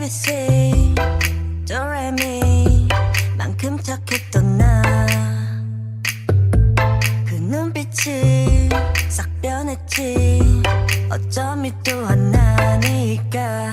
ABC 레미 만큼 착했던 나그 눈빛이 싹 변했지. 어쩜 이 또한 나니까.